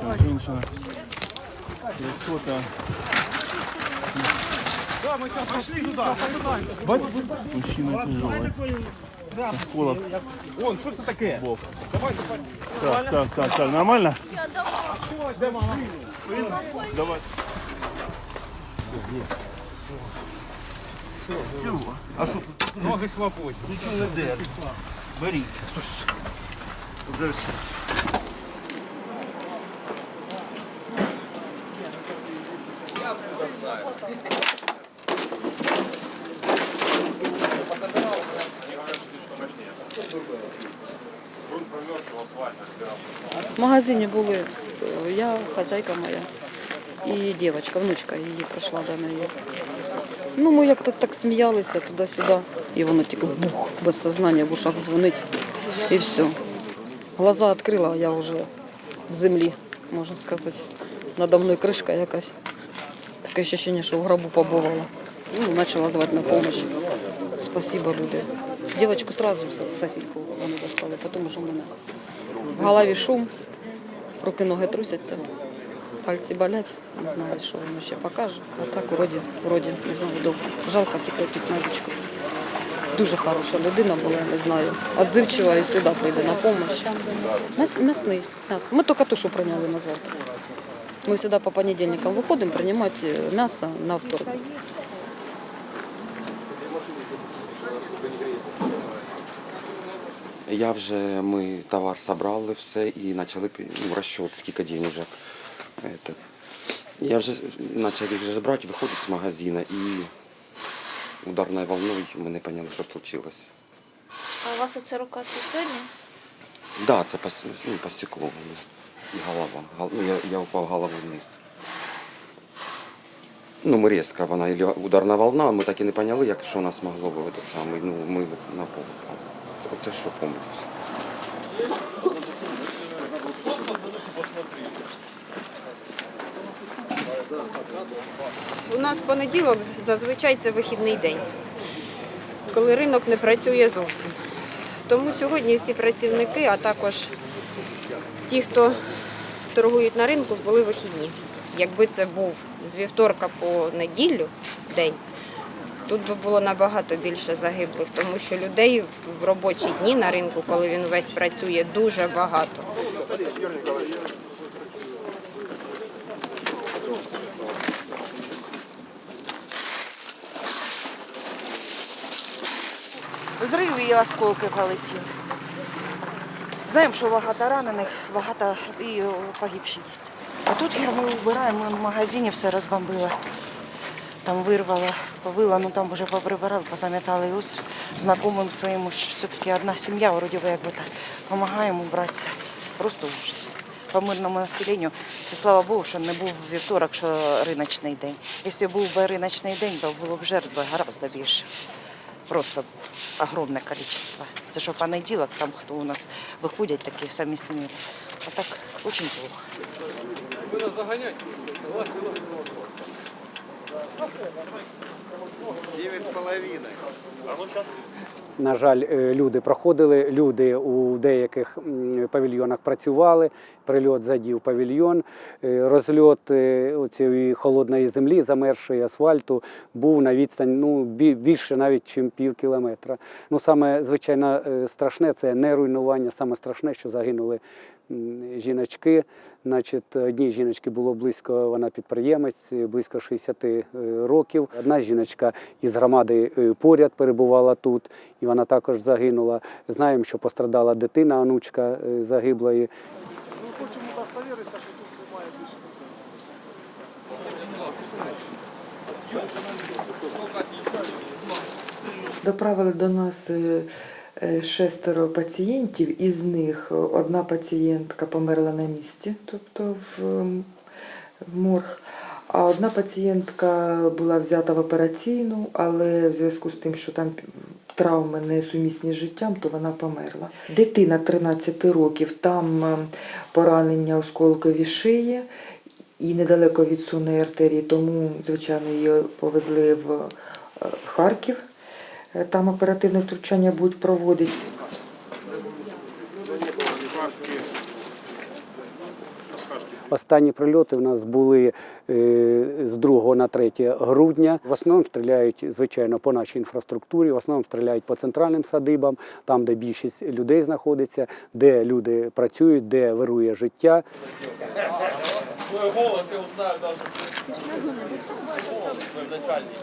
Женщина. Фото. Да, мы сейчас пошли туда. Мужчина тяжелый. Осколок. Вон, що це таке? Бог. Давай, давай. Так, так, так, так, нормально? Давай. Ноги свободні. Нічого не де. Беріть. Вже все. В магазині були е, я, хазяйка моя і дівчинка, внучка її прийшла до неї. Ну, ми як-то так сміялися туди-сюди, і воно тільки бух, без сознання в ушах дзвонить, і все. Глаза відкрила, а я вже в землі, можна сказати. Надо мною кришка якась. Таке ощущение, що в гробу побувала. Ну, почала звати на допомогу. Спасибо, люди. Дівчинку сразу Софійку вони достали, потім вже мене. В голові шум, руки ноги трусяться, пальці болять. Не знаю, що воно ще покаже. А так вроді, вроді, не знаю, добре. Жалко тільки тут медичку. Дуже хороша людина була, не знаю. Отзивчива і завжди прийде на допомогу. М'ясний. Ми тільки тушу прийняли на завтра. Ми завжди по понедільникам виходимо приймати м'ясо на вторник. Я вже, ми товар собрали все і почали ну, розчет, скільки денег вже. Это. Я вже почав їх вже брати, виходить з магазину і ударною волною ми не поняли, що случилось. А у вас оце рука це сьогодні? Так, да, це пос, ну, посікло мене. І голова. Гол- Ну, я, я упав головою вниз. Ну, ми різко, вона ілі ударна волна, ми так і не поняли, як що нас могло б этот самий. Ну, ми на пол впали. Це, оце що пам'ятаю. У нас понеділок зазвичай це вихідний день, коли ринок не працює зовсім. Тому сьогодні всі працівники, а також ті, хто торгують на ринку, були вихідні. Якби це був з вівторка по неділю день, тут би було набагато більше загиблих, тому що людей в робочі дні на ринку, коли він весь працює, дуже багато. Зрив і осколки полетіли. Знаємо, що багато ранених, багато і погибші є. А тут я ми вбираємо, ми в магазині все розбомбила. Там вирвала, побила, ну там вже поприбирали, позамітали. І ось знайомим своїм все-таки одна сім'я, вроді би якби так, допомагаємо братися. Просто ужас. По мирному населенню це слава Богу, що не був вівторок, що риночний день. Якщо був би риночний день, то було б жертв би гораздо більше. Просто огромне количество. Це що понеділок, там хто у нас виходять такі самі смілі. А так дуже плохо. На жаль, е, люди проходили, люди у деяких павільйонах працювали, прильот задів павільйон, е, розльот е, цієї холодної землі, замершої асфальту, був на відстань ну, більше навіть, ніж пів кілометра. Ну, саме, звичайно, страшне це не руйнування, саме страшне, що загинули жіночки. Значить, одній жіночки було близько, вона підприємець, близько 60 е, років. Одна жіночка із громади е, поряд перебувала тут, і вона також загинула. Знаємо, що пострадала дитина, онучка е, загиблої. Хочемо удостоверитися, що тут немає більше. Доправили до нас шестеро пацієнтів, із них одна пацієнтка померла на місці, тобто в, морг. А одна пацієнтка була взята в операційну, але в зв'язку з тим, що там травми несумісні з життям, то вона померла. Дитина 13 років, там е, поранення осколкові шиї і недалеко від сонної артерії, тому, звичайно, її повезли в е, Харків. Е, Там оперативне втручання будуть проводити. Останні прильоти у нас були е, з 2 на 3 грудня. В основному стріляють, звичайно, по нашій інфраструктурі, в основному стріляють по центральним садибам, там, де більшість людей знаходиться, де люди працюють, де вирує життя. Твой голос я узнаю даже. Голос, начальник.